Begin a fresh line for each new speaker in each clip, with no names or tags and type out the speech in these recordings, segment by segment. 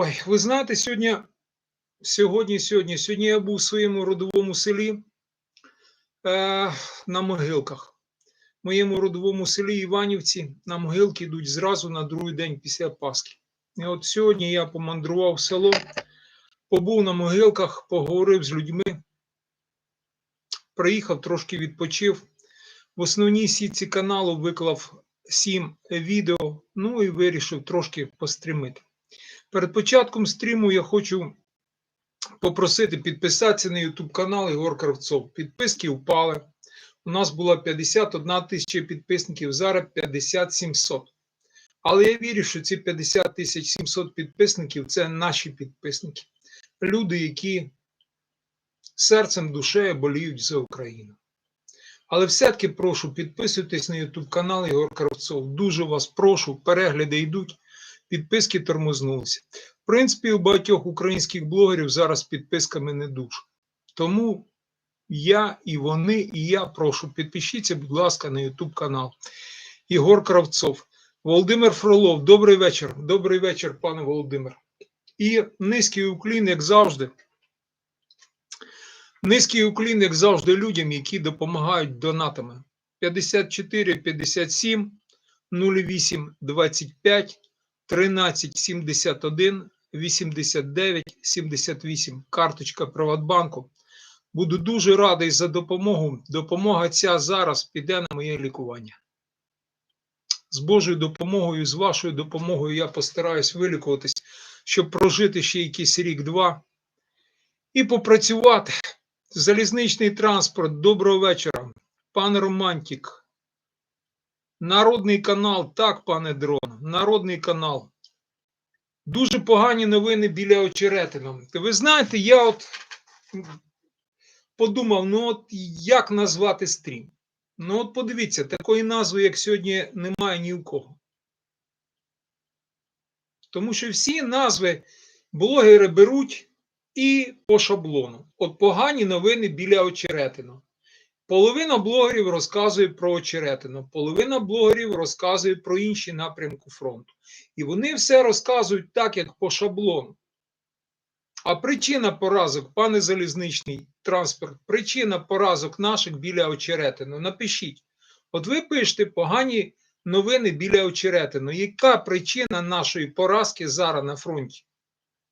Ой, ви знаєте, сьогодні, сьогодні, сьогодні, сьогодні я був у своєму родовому селі е, на могилках. В моєму родовому селі Іванівці на могилки йдуть зразу на другий день після Пасхи. І от сьогодні я помандрував в село, побув на могилках, поговорив з людьми, приїхав, трошки відпочив. В основній сітці каналу виклав сім відео, ну і вирішив трошки пострімити. Перед початком стріму я хочу попросити підписатися на YouTube канал Ігор Кравцов. Підписки впали. У нас було 51 тисяча підписників, зараз 50 700. Але я вірю, що ці 50 тисяч 700 підписників це наші підписники. Люди, які серцем душею боліють за Україну. Але все-таки прошу підписуйтесь на YouTube канал Ігор Кравцов. Дуже вас прошу, перегляди йдуть, підписки тормознулися. В принципі, у багатьох українських блогерів зараз підписками не дуже. Тому я і вони, і я прошу, підпишіться, будь ласка, на YouTube канал Ігор Кравцов. Володимир Фролов, добрий вечір. Добрий вечір, пане Володимир. І низький уклін, як завжди. Низький уклін, як завжди, людям, які допомагають донатами. 54 57 08 25 13 71 89 78. Карточка Приватбанку. Буду дуже радий за допомогу. Допомога ця зараз піде на моє лікування. З Божою допомогою, з вашою допомогою я постараюсь вилікуватись, щоб прожити ще якийсь рік-два і попрацювати. Залізничний транспорт. Доброго вечора. Пан Романтік. Народний канал. Так, пане Дрон. Народний канал. Дуже погані новини біля Очеретина. Ви знаєте, я от подумав, ну от як назвати стрім? Ну, от подивіться, такої назви, як сьогодні, немає ні у кого. Тому що всі назви блогери беруть і по шаблону. От погані новини біля очеретину. Половина блогерів розказує про очеретину, половина блогерів розказує про інші напрямки фронту. І вони все розказують так, як по шаблону. А причина поразок, пане залізничний транспорт, причина поразок наших біля очеретину. Напишіть. От ви пишете погані новини біля очеретину. Яка причина нашої поразки зараз на фронті?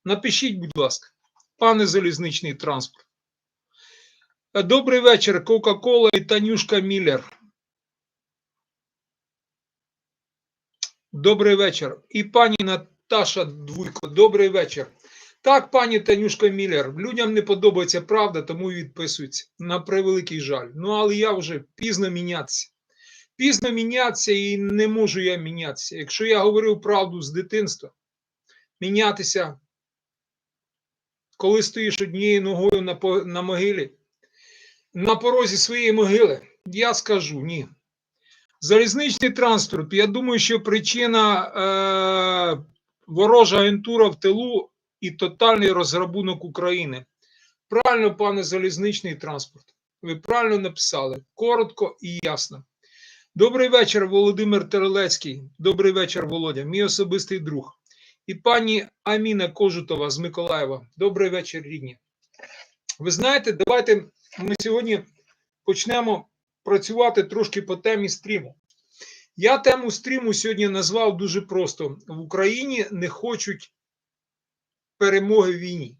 Напишіть, будь ласка, пане залізничний транспорт. Добрий вечір, Кока-Кола і Танюшка Міллер. Добрий вечір. І пані Наташа Двуйко, добрий вечір. Так, пані Танюшка Міллер, людям не подобається правда, тому і відписуються. На превеликий жаль. Ну, але я вже пізно мінятися. Пізно мінятися і не можу я мінятися. Якщо я говорив правду з дитинства, мінятися, коли стоїш однією ногою на, на могилі, на порозі своєї могили, я скажу ні. Залізничний транспорт, я думаю, що причина е, ворожа агентура в тилу і тотальний розграбунок України. Правильно, пане залізничний транспорт. Ви правильно написали. Коротко і ясно. Добрий вечір, Володимир Терелецький. Добрий вечір, Володя, мій особистий друг. І пані Аміна Кожутова з Миколаєва. Добрий вечір, рідні. Ви знаєте, давайте ми сьогодні почнемо працювати трошки по темі стріму. Я тему стріму сьогодні назвав дуже просто: в Україні не хочуть перемоги в війні.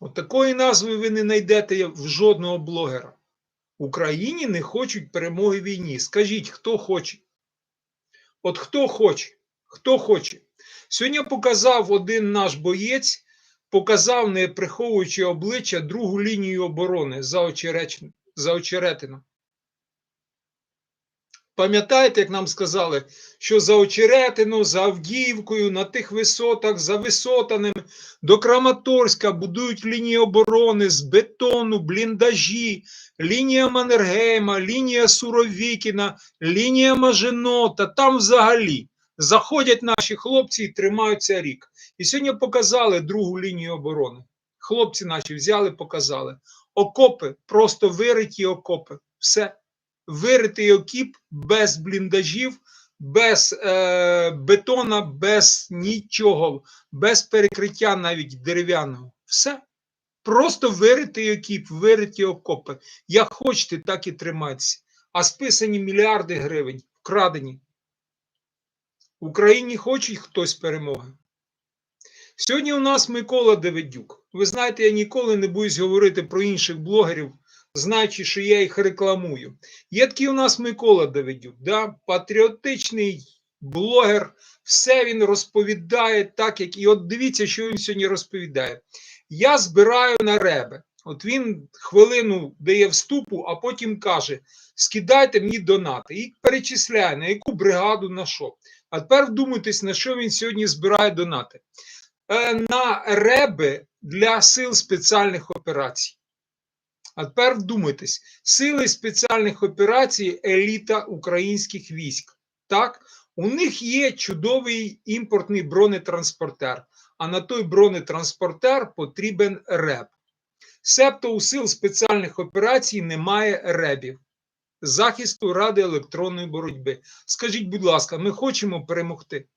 От такої назви ви не знайдете в жодного блогера. В Україні не хочуть перемоги в війні. Скажіть, хто хоче? От хто хоче? Хто хоче? Сьогодні показав один наш боєць, показав, не приховуючи обличчя, другу лінію оборони за, очереч... за очеретином. Пам'ятаєте, як нам сказали, що за Очеретину, за Авдіївкою, на тих висотах, за Висотаним до Краматорська будують лінії оборони з бетону, бліндажі, лінія Маннергейма, лінія Суровікіна, лінія Маженота. Там взагалі заходять наші хлопці і тримаються рік. І сьогодні показали другу лінію оборони. Хлопці наші взяли, показали. Окопи, просто вириті окопи. Все виритий окіп без бліндажів, без е, бетона, без нічого, без перекриття навіть дерев'яного. Все. Просто вирити окіп, вириті окопи. Як хочете, так і тримайтеся. А списані мільярди гривень, вкрадені. В Україні хоче хтось перемоги. Сьогодні у нас Микола Давидюк. Ви знаєте, я ніколи не боюсь говорити про інших блогерів, знаючи, що я їх рекламую. Є такий у нас Микола Давидюк, да? патріотичний блогер, все він розповідає так, як. І от дивіться, що він сьогодні розповідає. Я збираю на реби. От він хвилину дає вступу, а потім каже: скидайте мені донати. І перечисляє, на яку бригаду, на що. А тепер вдумайтесь, на що він сьогодні збирає донати. Е, на реби для сил спеціальних операцій. А тепер вдумайтесь, сили спеціальних операцій еліта українських військ. Так, у них є чудовий імпортний бронетранспортер, а на той бронетранспортер потрібен реб. Себто у сил спеціальних операцій немає ребів. Захисту радіоелектронної боротьби. Скажіть, будь ласка, ми хочемо перемогти?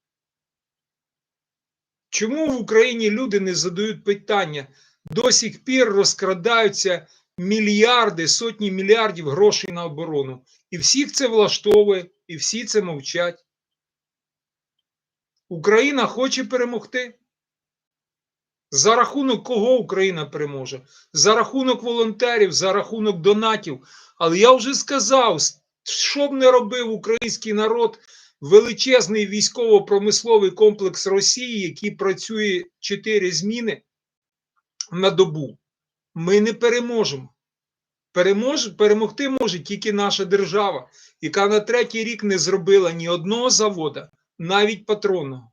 Чому в Україні люди не задають питання? До сих пір розкрадаються мільярди, сотні мільярдів грошей на оборону. І всіх це влаштовує, і всі це мовчать. Україна хоче перемогти. За рахунок кого Україна переможе? За рахунок волонтерів, за рахунок донатів. Але я вже сказав, що б не робив український народ, величезний військово-промисловий комплекс Росії, який працює 4 зміни на добу, ми не переможемо. Перемож, перемогти може тільки наша держава, яка на третій рік не зробила ні одного завода, навіть патронного.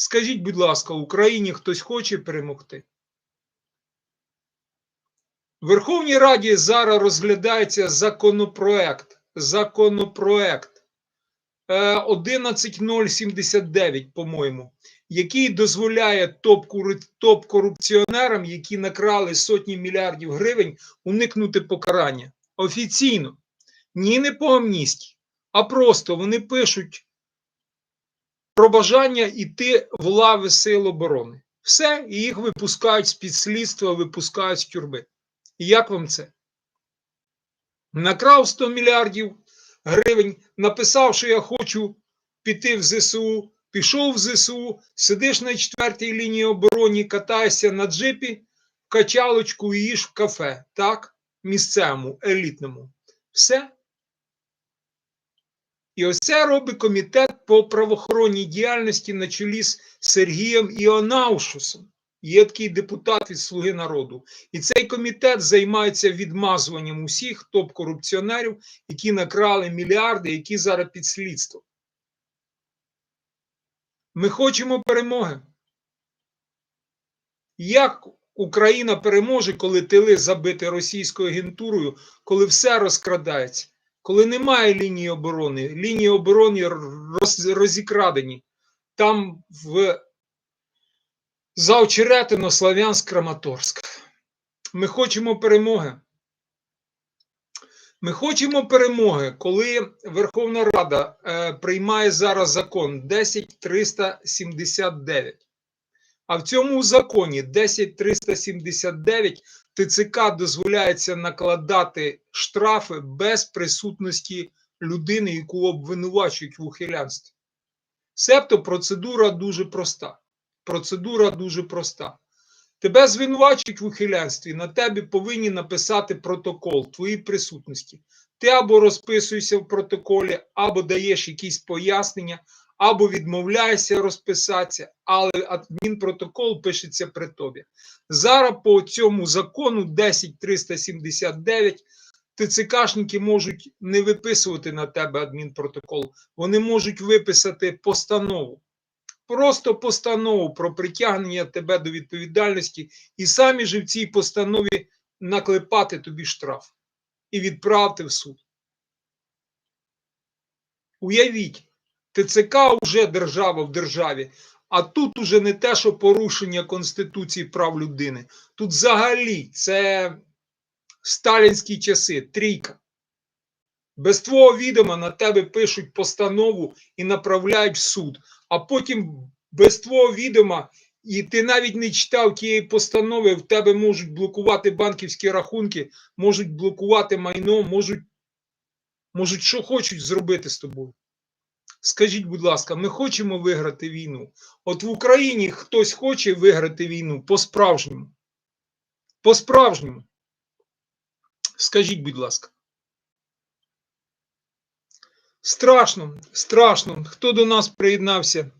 Скажіть, будь ласка, Україні хтось хоче перемогти? В Верховній Раді зараз розглядається законопроект. Законопроект 11079, по-моєму, який дозволяє топ-корупціонерам, які накрали сотні мільярдів гривень, уникнути покарання. Офіційно. Ні, не по амністії, а просто вони пишуть про бажання йти в лави Сил оборони. Все, і їх випускають з під слідства, випускають з тюрми. І як вам це? Накрав 100 мільярдів гривень, написав, що я хочу піти в ЗСУ, пішов в ЗСУ, сидиш на четвертій лінії оборони, катаєшся на джипі, качалочку і їж в кафе, так? Місцевому, елітному. Все. І ось це робить комітет по правоохоронній діяльності на чолі з Сергієм Іонаушусом. Є такий депутат від Слуги народу. І цей комітет займається відмазуванням усіх топ-корупціонерів, які накрали мільярди, які зараз під слідством. Ми хочемо перемоги. Як Україна переможе, коли тили забиті російською агентурою, коли все розкрадається, коли немає лінії оборони, лінії оборони роз, розікрадені. Там в за Очеретино, Слав'янськ, Краматорськ. Ми хочемо перемоги. Ми хочемо перемоги, коли Верховна Рада е, приймає зараз закон 10379. А в цьому законі 10379 ТЦК дозволяється накладати штрафи без присутності людини, яку обвинувачують в ухилянстві. Себто процедура дуже проста. Процедура дуже проста. Тебе звинувачують в ухилянстві, на тебе повинні написати протокол твоїй присутності. Ти або розписуєшся в протоколі, або даєш якісь пояснення, або відмовляєшся розписатися, але адмінпротокол пишеться при тобі. Зараз по цьому закону 10379 ТЦКшники можуть не виписувати на тебе адмінпротокол, вони можуть виписати постанову. Просто постанову про притягнення тебе до відповідальності, і самі ж в цій постанові наклепати тобі штраф і відправити в суд. Уявіть, ТЦК вже держава в державі, а тут уже не те, що порушення Конституції прав людини. Тут взагалі це сталінські часи, трійка. Без твого відома на тебе пишуть постанову і направляють в суд, а потім без твого відома, і ти навіть не читав тієї постанови, в тебе можуть блокувати банківські рахунки, можуть блокувати майно, можуть, можуть що хочуть зробити з тобою. Скажіть, будь ласка, ми хочемо виграти війну? От в Україні хтось хоче виграти війну по-справжньому. По-справжньому. Скажіть, будь ласка. Страшно, страшно. Хто до нас приєднався?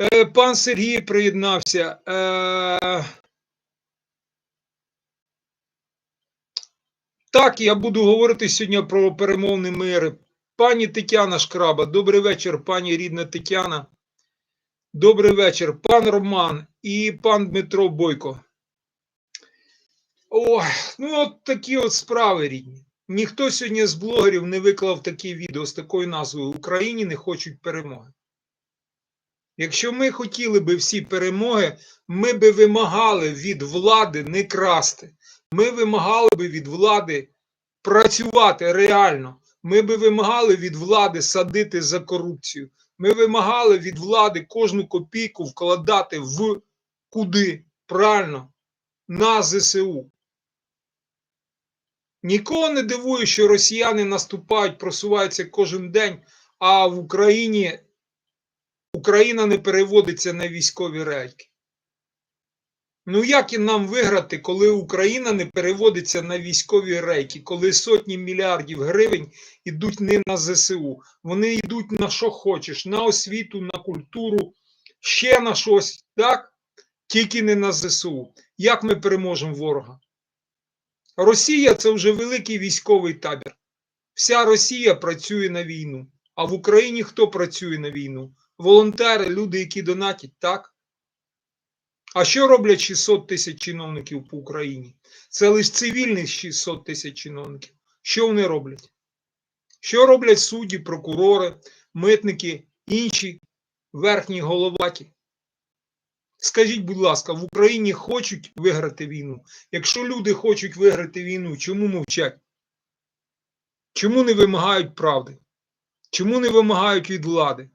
Е, пан Сергій приєднався. Е, так, я буду говорити сьогодні про перемовний мир. Пані Тетяна Шкраба, добрий вечір, пані рідна Тетяна. Добрий вечір, пан Роман і пан Дмитро Бойко. Ой, ну от такі от справи рідні. Ніхто сьогодні з блогерів не виклав такі відео з такою назвою Україні не хочуть перемоги. Якщо ми хотіли би всі перемоги, ми би вимагали від влади не красти. Ми вимагали би від влади працювати реально. Ми би вимагали від влади садити за корупцію. Ми вимагали від влади кожну копійку вкладати в куди? Правильно, на ЗСУ. Нікого не дивує, що росіяни наступають, просуваються кожен день, а в Україні Україна не переводиться на військові рейки. Ну, як і нам виграти, коли Україна не переводиться на військові рейки, коли сотні мільярдів гривень йдуть не на ЗСУ, вони йдуть на що хочеш, на освіту, на культуру, ще на щось, так? Тільки не на ЗСУ. Як ми переможемо ворога? Росія це вже великий військовий табір. Вся Росія працює на війну. А в Україні хто працює на війну? Волонтери, люди, які донатять, так? А що роблять 600 тисяч чиновників по Україні? Це лише цивільних 600 тисяч чиновників. Що вони роблять? Що роблять судді, прокурори, митники, інші верхні головаті? Скажіть, будь ласка, в Україні хочуть виграти війну? Якщо люди хочуть виграти війну, чому мовчать? Чому не вимагають правди? Чому не вимагають від влади?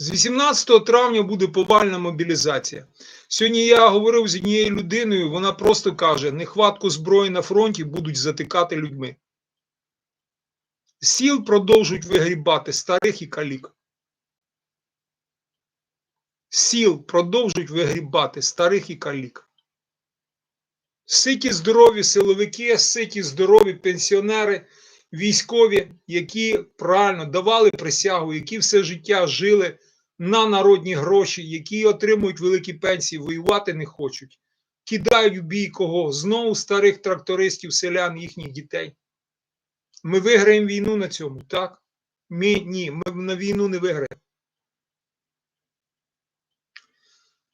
З 18 травня буде повальна мобілізація. Сьогодні я говорив з однією людиною, вона просто каже: нехватку зброї на фронті будуть затикати людьми. Сіл продовжують вигрібати старих і калік. Сіл продовжують вигрібати старих і калік. Ситі здорові силовики, ситі здорові пенсіонери, військові, які правильно давали присягу, які все життя жили на народні гроші, які отримують великі пенсії, воювати не хочуть, кидають бій кого? Знову старих трактористів, селян, їхніх дітей. Ми виграємо війну на цьому, так? Ми ні, ми на війну не виграємо.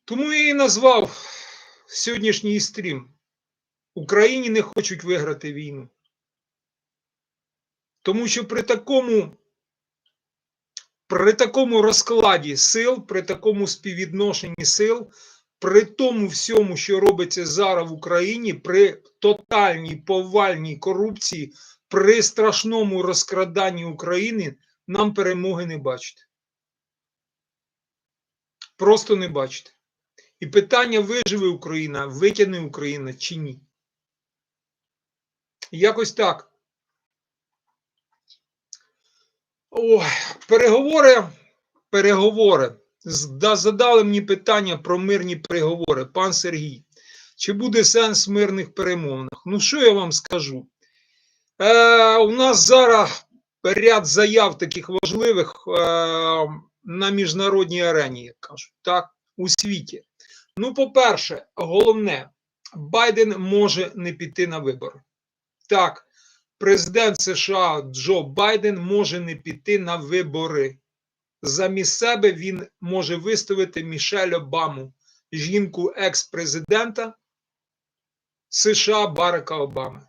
Тому я і назвав сьогоднішній стрім. Україні не хочуть виграти війну. Тому що при такому при такому розкладі сил, при такому співвідношенні сил, при тому всьому, що робиться зараз в Україні, при тотальній повальній корупції, при страшному розкраданні України, нам перемоги не бачити. Просто не бачите. І питання виживе Україна, витягне Україна чи ні. Якось так. Переговори, переговори. Задали мені питання про мирні переговори. Пан Сергій, чи буде сенс в мирних перемовинах? Ну, що я вам скажу? Е, У нас зараз ряд заяв таких важливих е, на міжнародній арені, як кажуть, так, у світі. Ну, по-перше, головне, Байден може не піти на вибори. Так, президент США Джо Байден може не піти на вибори. Замість себе він може виставити Мішель Обаму, жінку екс-президента США Барака Обами.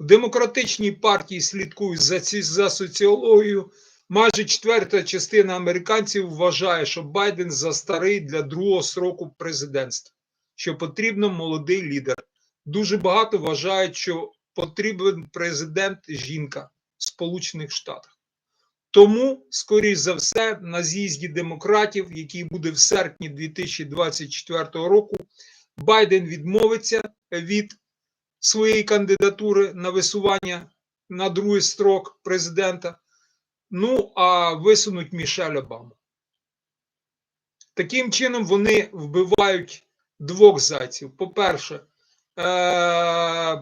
В демократичній партії слідкують за, ці, за соціологією. Майже четверта частина американців вважає, що Байден застарий для другого сроку президентства, що потрібно молодий лідер. Дуже багато вважають, що потрібен президент жінка в Сполучених Штатах. Тому, скоріш за все, на з'їзді демократів, який буде в серпні 2024 року, Байден відмовиться від своєї кандидатури на висування на другий строк президента. Ну, а висунуть Мішель Обаму. Таким чином, вони вбивають двох зайців. По-перше,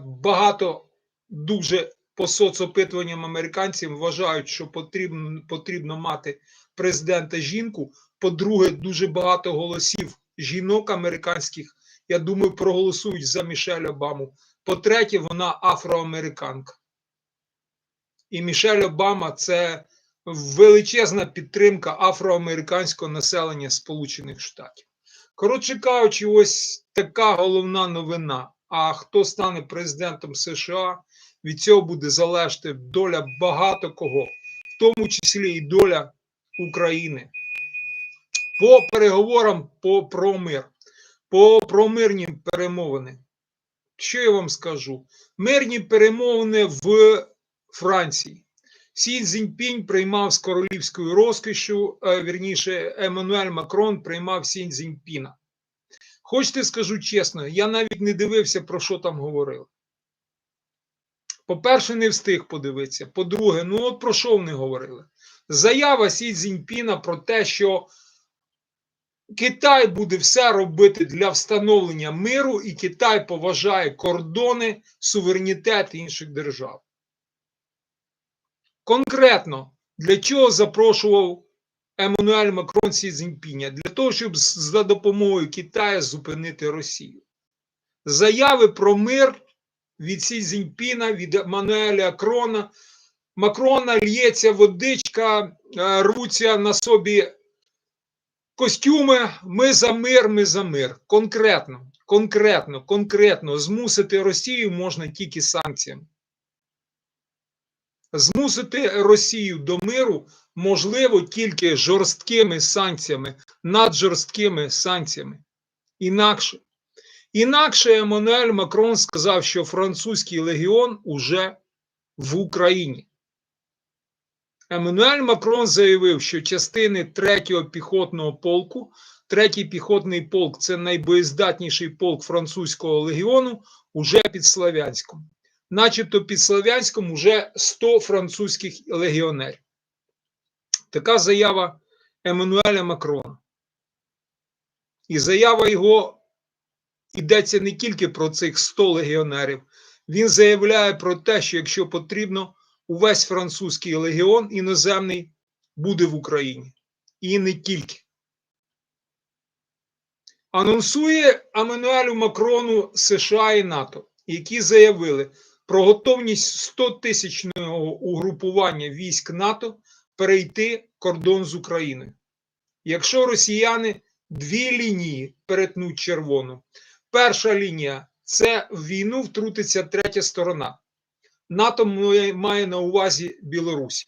багато дуже по соцопитуванням американців вважають, що потрібно, потрібно мати президента жінку. По-друге, дуже багато голосів жінок американських, я думаю, проголосують за Мішель Обаму. По-третє, вона афроамериканка. І Мішель Обама це величезна підтримка афроамериканського населення Сполучених Штатів. Коротше кажучи, ось така головна новина. А хто стане президентом США, від цього буде залежати доля багато кого, в тому числі і доля України. По переговорам по, про мир, по про мирні перемовини. Що я вам скажу? Мирні перемовини в Франції. Сі Цзіньпінь приймав з королівською розкішю, е, вірніше, Еммануель Макрон приймав Сі Цзіньпіна. Хочете, скажу чесно, я навіть не дивився, про що там говорили. По-перше, не встиг подивитися. По-друге, ну от про що вони говорили? Заява Сі Цзіньпіна про те, що Китай буде все робити для встановлення миру, і Китай поважає кордони, суверенітет інших держав. Конкретно для чого запрошував Еммануель Макрон Сі Цзіньпіня? Для того, щоб за допомогою Китаю зупинити Росію. Заяви про мир від Сі Цзіньпіна, від Еммануеля Крона. Макрона л'ється водичка, рвуться на собі костюми. Ми за мир, ми за мир. Конкретно, конкретно, конкретно змусити Росію можна тільки санкціями. Змусити Росію до миру можливо тільки жорсткими санкціями, наджорсткими санкціями. Інакше. Інакше Еммануель Макрон сказав, що французький легіон уже в Україні. Еммануель Макрон заявив, що частини 3-го піхотного полку, 3-й піхотний полк це найбоєздатніший полк французького легіону, уже під Слов'янськом начебто під Слов'янськом уже 100 французьких легіонерів. Така заява Еммануеля Макрона. І заява його йдеться не тільки про цих 100 легіонерів. Він заявляє про те, що якщо потрібно, увесь французький легіон іноземний буде в Україні. І не тільки. Анонсує Еммануелю Макрону США і НАТО, які заявили, про готовність 100 тисячного угрупування військ НАТО перейти кордон з Україною. Якщо росіяни дві лінії перетнуть червону, перша лінія це в війну втрутиться третя сторона. НАТО має на увазі Білорусь.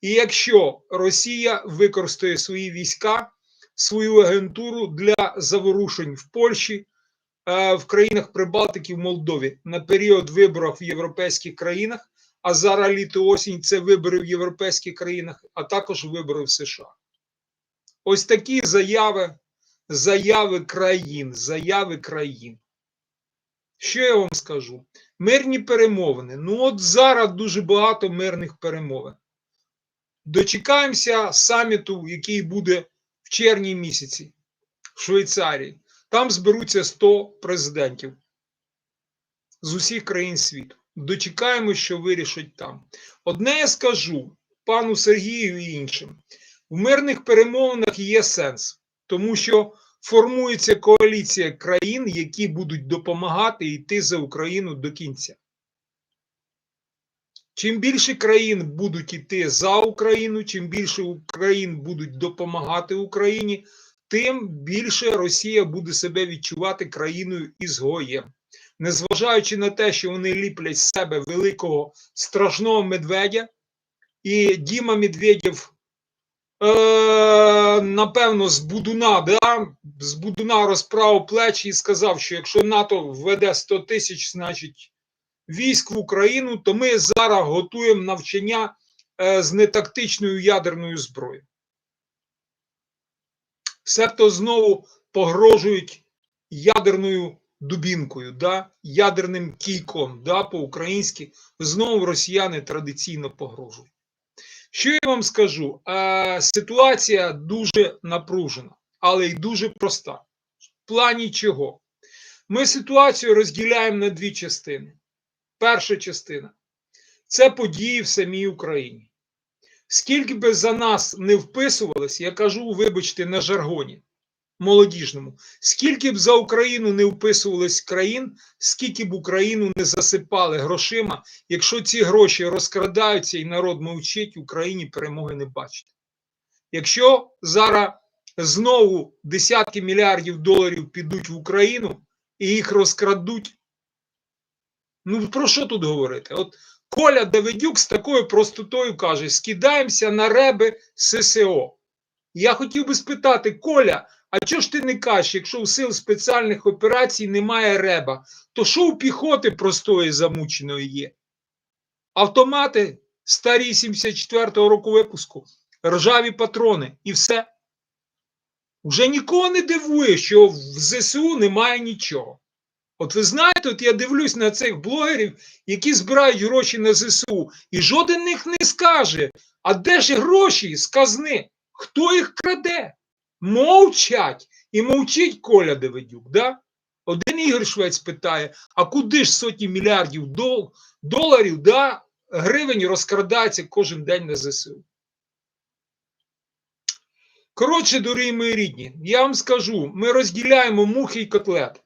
І якщо Росія використає свої війська, свою агентуру для заворушень в Польщі, Е, в країнах Прибалтики в Молдові на період виборів в європейських країнах, а зараз літо осінь це вибори в європейських країнах, а також вибори в США. Ось такі заяви, заяви країн, заяви країн. Що я вам скажу? Мирні перемовини. Ну, от зараз дуже багато мирних перемовин. Дочекаємося саміту, який буде в червні місяці в Швейцарії. Там зберуться 100 президентів з усіх країн світу. Дочекаємо, що вирішать там. Одне я скажу пану Сергію і іншим: в мирних перемовинах є сенс, тому що формується коаліція країн, які будуть допомагати йти за Україну до кінця. Чим більше країн будуть йти за Україну, чим більше країн будуть допомагати Україні тим більше Росія буде себе відчувати країною ізгоєм. Незважаючи на те, що вони ліплять з себе великого страшного медведя, і Діма Медведєв, е, напевно, з Будуна, да, з Будуна розправив плечі і сказав, що якщо НАТО введе 100 тисяч, значить військ в Україну, то ми зараз готуємо навчання е, з нетактичною ядерною зброєю. Себто знову погрожують ядерною дубінкою, да? ядерним кійком, да? по-українськи. Знову росіяни традиційно погрожують. Що я вам скажу? Е, ситуація дуже напружена, але й дуже проста. В плані чого? Ми ситуацію розділяємо на дві частини. Перша частина це події в самій Україні. Скільки би за нас не вписувалось, я кажу, вибачте, на жаргоні молодіжному, скільки б за Україну не вписувалось країн, скільки б Україну не засипали грошима, якщо ці гроші розкрадаються і народ мовчить, Україні перемоги не бачить. Якщо зараз знову десятки мільярдів доларів підуть в Україну і їх розкрадуть, ну про що тут говорити? От Коля Давидюк з такою простотою каже: скидаємося на реби ССО. Я хотів би спитати, Коля, а чого ж ти не кажеш, якщо у сил спеціальних операцій немає реба, то що у піхоти простої замученої є? Автомати старі 74-го року випуску, ржаві патрони і все. Уже нікого не дивує, що в ЗСУ немає нічого. От ви знаєте, от я дивлюсь на цих блогерів, які збирають гроші на ЗСУ, і жоден них не скаже, а де ж гроші з казни? Хто їх краде? Мовчать. І мовчить Коля Давидюк. Да? Один Ігор Швець питає: а куди ж сотні мільярдів дол доларів, да, гривень розкрадається кожен день на ЗСУ? Коротше, дорогі мої рідні, я вам скажу: ми розділяємо мухи і котлет.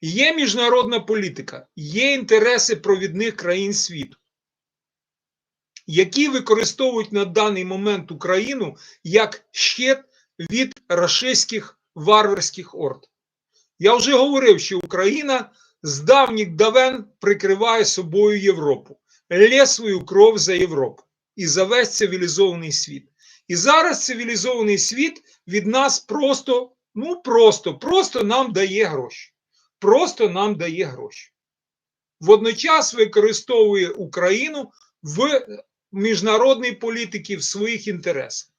Є міжнародна політика, є інтереси провідних країн світу, які використовують на даний момент Україну як щит від рашистських варварських орд. Я вже говорив, що Україна з давніх давен прикриває собою Європу, лє свою кров за Європу і за весь цивілізований світ. І зараз цивілізований світ від нас просто, ну просто, просто нам дає гроші. Просто нам дає гроші. Водночас використовує Україну в міжнародній політиці в своїх інтересах.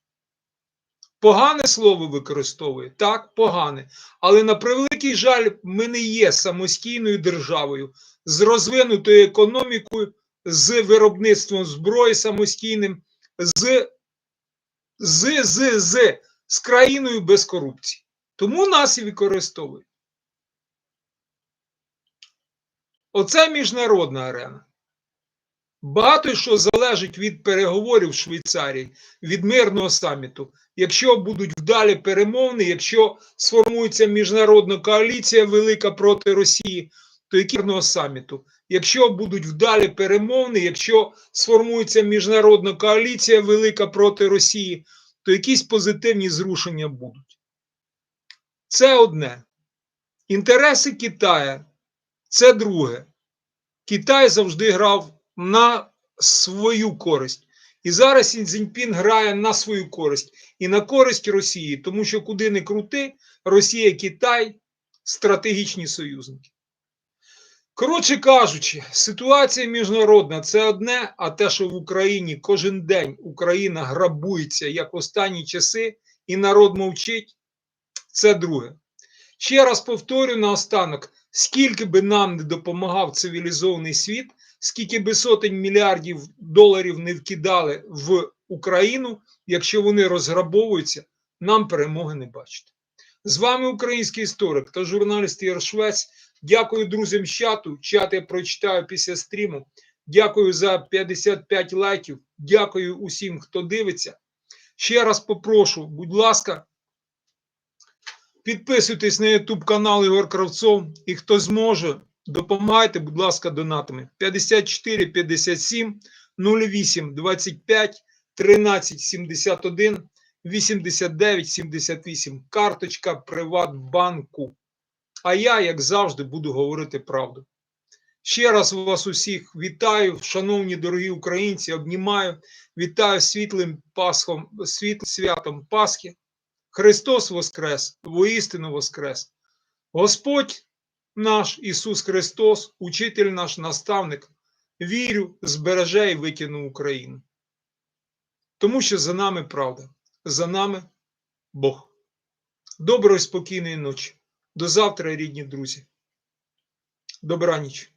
Погане слово використовує, так, погане. Але на превеликий жаль, ми не є самостійною державою з розвинутою економікою, з виробництвом зброї самостійним, з, з, з, з, з країною без корупції. Тому нас і використовують. Оце міжнародна арена. Багато що залежить від переговорів в Швейцарії, від мирного саміту. Якщо будуть вдалі перемовини, якщо сформується міжнародна коаліція велика проти Росії, то який мирного саміту? Якщо будуть вдалі перемовини, якщо сформується міжнародна коаліція велика проти Росії, то якісь позитивні зрушення будуть. Це одне. Інтереси Китаю це друге. Китай завжди грав на свою користь. І зараз Цзіньпін грає на свою користь і на користь Росії, тому що куди не крути, Росія, Китай стратегічні союзники. Коротше кажучи, ситуація міжнародна це одне, а те, що в Україні кожен день Україна грабується як в останні часи, і народ мовчить, це друге. Ще раз повторю наостанок: скільки би нам не допомагав цивілізований світ, скільки би сотень мільярдів доларів не вкидали в Україну, якщо вони розграбовуються, нам перемоги не бачити. З вами український історик та журналіст Ігор Швець. Дякую друзям чату. Чат я прочитаю після стріму. Дякую за 55 лайків. Дякую усім, хто дивиться. Ще раз попрошу, будь ласка, підписуйтесь на YouTube канал Ігор Кравцов і хто зможе, допомагайте, будь ласка, донатами. 54 57 08 25 13 71 89 78. Карточка Приватбанку. А я, як завжди, буду говорити правду. Ще раз вас усіх вітаю, шановні дорогі українці, обнімаю, вітаю світлим Пасхом, світ, святом Пасхи. Христос Воскрес, воістину Воскрес. Господь наш Ісус Христос, учитель наш наставник, вірю, збереже і викину Україну. Тому що за нами правда, за нами Бог. Доброї спокійної ночі. До завтра, рідні друзі. Добраніч.